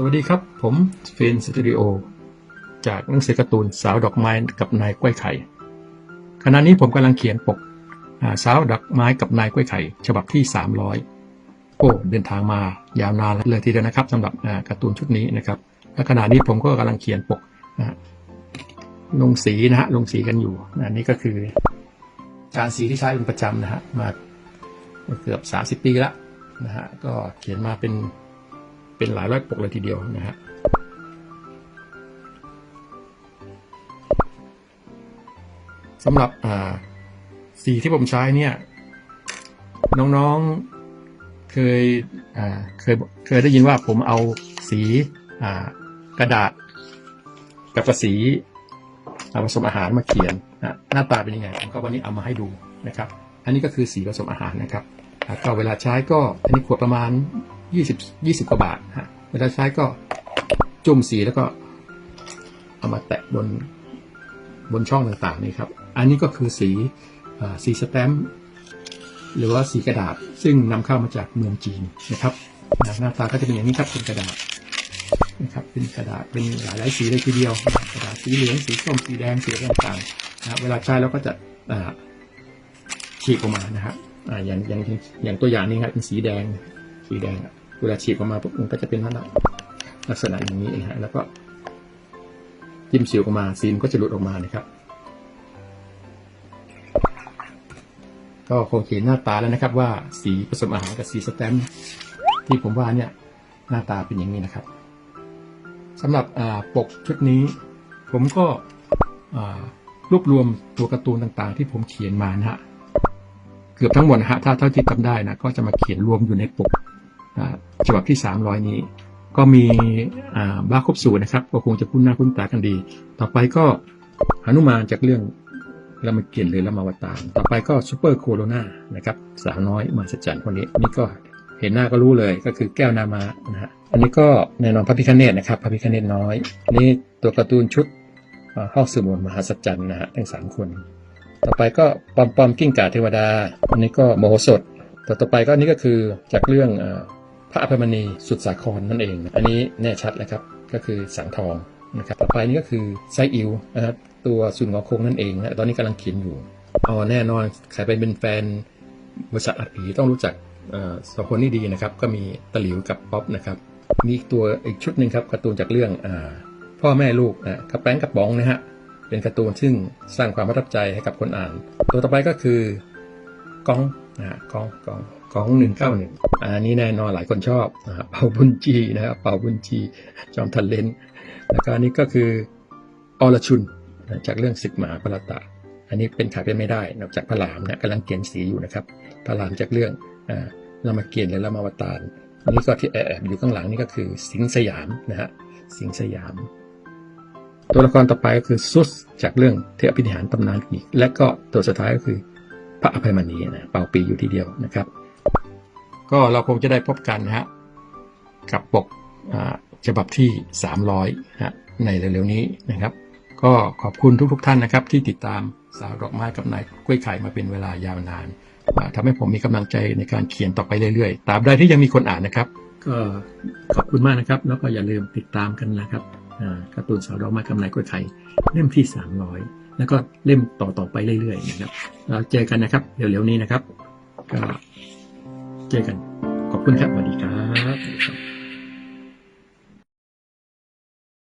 สวัสดีครับ ผมเฟนสตูดิโอจากหนังสือการ์ตูนสาวดอกไม้กับนายกล้วยไข่ขณะนี้ผมกำลังเขียนปกสาวดอกไม้กับนายกล้วยไข่ ฉบับที่ 300โอ้เดินทางมายาวนานเลยทีเดียวนะครับสำหรับการ์ตูนชุดนี้นะครับและขณะนี้ผมก็กำลังเขียนปกลงสีนะฮะลงสีกันอยู่อันนี้ก็คือการสีที่ใช้เป็นประจำนะฮะมาเกือบ 30 ปีแล้วนะฮะก็เขียนมาเป็น เป็นหลายร้อยปกเลยทีเดียวนะฮะสำหรับสีที่ผมใช้เนี่ย น้องๆเคยเคยเคยได้ยินว่าผมเอาสีกระดาษ กับสีผสมอาหารมาเขียนนะหน้าตาเป็นยังไงผมก็วันนี้เอามาให้ดูนะครับ อันนี้ก็คือสีผสมอาหารนะครับอ่าก็เวลาใช้ก็อันนี้ขวดประมาณ 20 20กว่าบาทฮะเวลาใช้ก็จุ่มสีแล้วก็เอามาแตะบนบนช่องต่างๆนี่ครับ อันนี้ก็คือสีอสีสแตมป์หรือว่าสีกระดาษ ซึ่งนำเข้ามาจากเมืองจีนนะครับ หน้าตาก็จะเป็นอย่างนี้ครับเป็นกระดาษนะครับเป็นกระดาษเป็นหลายๆสีเลยทีเดียว กระดาษสีเหลืองสีส้มสีแดงสีต่างๆนะเวลาใช้เราก็จะฉีกออกมานะครับออย่างอย่างอย่างตัวอย่างนี้ครับเป็นสีแดงสีแดงอะ เวลาฉีกออกมาปุ๊บมันก็จะเป็นลักษณะลักษณะอย่างนี้เองฮะแล้วก็จิ้มสิวออกมาสีมันก็จะหลุดออกมานะครับ ก็คงเห็นหน้าตาแล้วนะครับ ว่าสีผสมอาหารกับสีสแตมที่ผมว่าเนี่ยหน้าตาเป็นอย่างนี้นะครับสำหรับปกชุดนี้ ผมก็รวบรวมตัวการ์ตูนต่างๆ ที่ผมเขียนมานะฮะเกือบทั้งหมดนะฮะถ้าเท่าที่จำได้นะก็จะมาเขียนรวมอยู่ในปก ฉบับที่ 300 นี้ ก็มีบ้าครบสูตรนะครับ ก็คงจะคุ้นหน้าคุ้นตากันดี ต่อไปก็หนุมานจากเรื่องรามเกียรติ์หรือรามาวตารต่อไปก็ซูเปอร์โคโรนานะครับสาวน้อยมหัศจรรย์คนนี้นี่ก็เห็นหน้าก็รู้เลยก็คือแก้วนามานะฮะอันนี้ก็แน่นอนพระพิคเนตนะครับพระพิคเนตน้อยนี่ตัวการ์ตูนชุดห้องสมุดมหัศจรรย์นะฮะทั้งสามคน ต่อไปก็ปอมปอมกิ้งก่าเทวดา อันนี้ก็โมโหสถต่อต่อไปก็อันนี้ก็คือจากเรื่องอ พระอภัยมณีสุดสาครนั่นเอง อันนี้แน่ชัดเลยครับก็คือสังทองนะครับต่อไปนี่ก็คือไซอิวนะครับตัวสุนงอคงนั่นเองนะตอนนี้กำลังเขียนอยู่อ๋อแน่นอนใครเป็นแฟนบริษัทอัดผีต้องรู้จักสองคนนี้ดีนะครับ ก็มีตะหลิวกับป๊อปนะครับ มีอีกตัวอีกชุดหนึ่งครับการ์ตูนจากเรื่องอพ่อแม่ลูกนะกระแป้งกระป๋องนะฮะเป็นการ์ตูนซึ่งสร้างความประทับใจให้กับคนอ่าน ตัวต่อไปก็คือกองนะฮะกองกอง กองหนึ่งเก้าหนึ่งอันนี้แน่นอนหลายคนชอบเป่าบุญจีนะครับเป่าบุญจีจอมทันเลนแล้วก็อันนี้ก็คืออรชุนจากเรื่องศึกหมาพระตะอันนี้เป็นขาดไปไม่ได้ นอกจากพระรามนะกำลังเขียนสีอยู่นะครับพระรามจากเรื่องอ่าราเกียรติและรามาวตารอันนี้ก็ที่แอบอยู่ข้างหลังนี่ก็คือสิงสยามนะฮะสิงสยาม ตัวละครต่อไปก็คือซุสจากเรื่องเทพพิธิหารตำนานอีก และก็ตัวสุดท้ายก็คือพระอภัยมณีนะเป่าปีอยู่ทีเดียวนะครับ ก็เราคงจะได้พบกันฮะกับปกฉบับที่ 300ฮะในเร็วๆนี้นะครับ ก็ขอบคุณทุกๆท่านนะครับ ที่ติดตามสาวดอกไม้กับนายกล้วยไข่มาเป็นเวลายาวนานอ่าทำให้ผมมีกำลังใจในการเขียนต่อไปเรื่อยๆตราบใดที่ยังมีคนอ่านนะครับ ก็ขอบคุณมากนะครับ แล้วก็อย่าลืมติดตามกันนะครับการ์ตูนสาวดอกไม้กับนายกล้วยไข่เล่มที่ 300 แล้วก็เล่มต่อๆไปเรื่อยๆนะครับเราเจอกันนะครับเร็วๆนี้นะครับก็ เจอกัน ขอบคุณครับสวัสดีครับ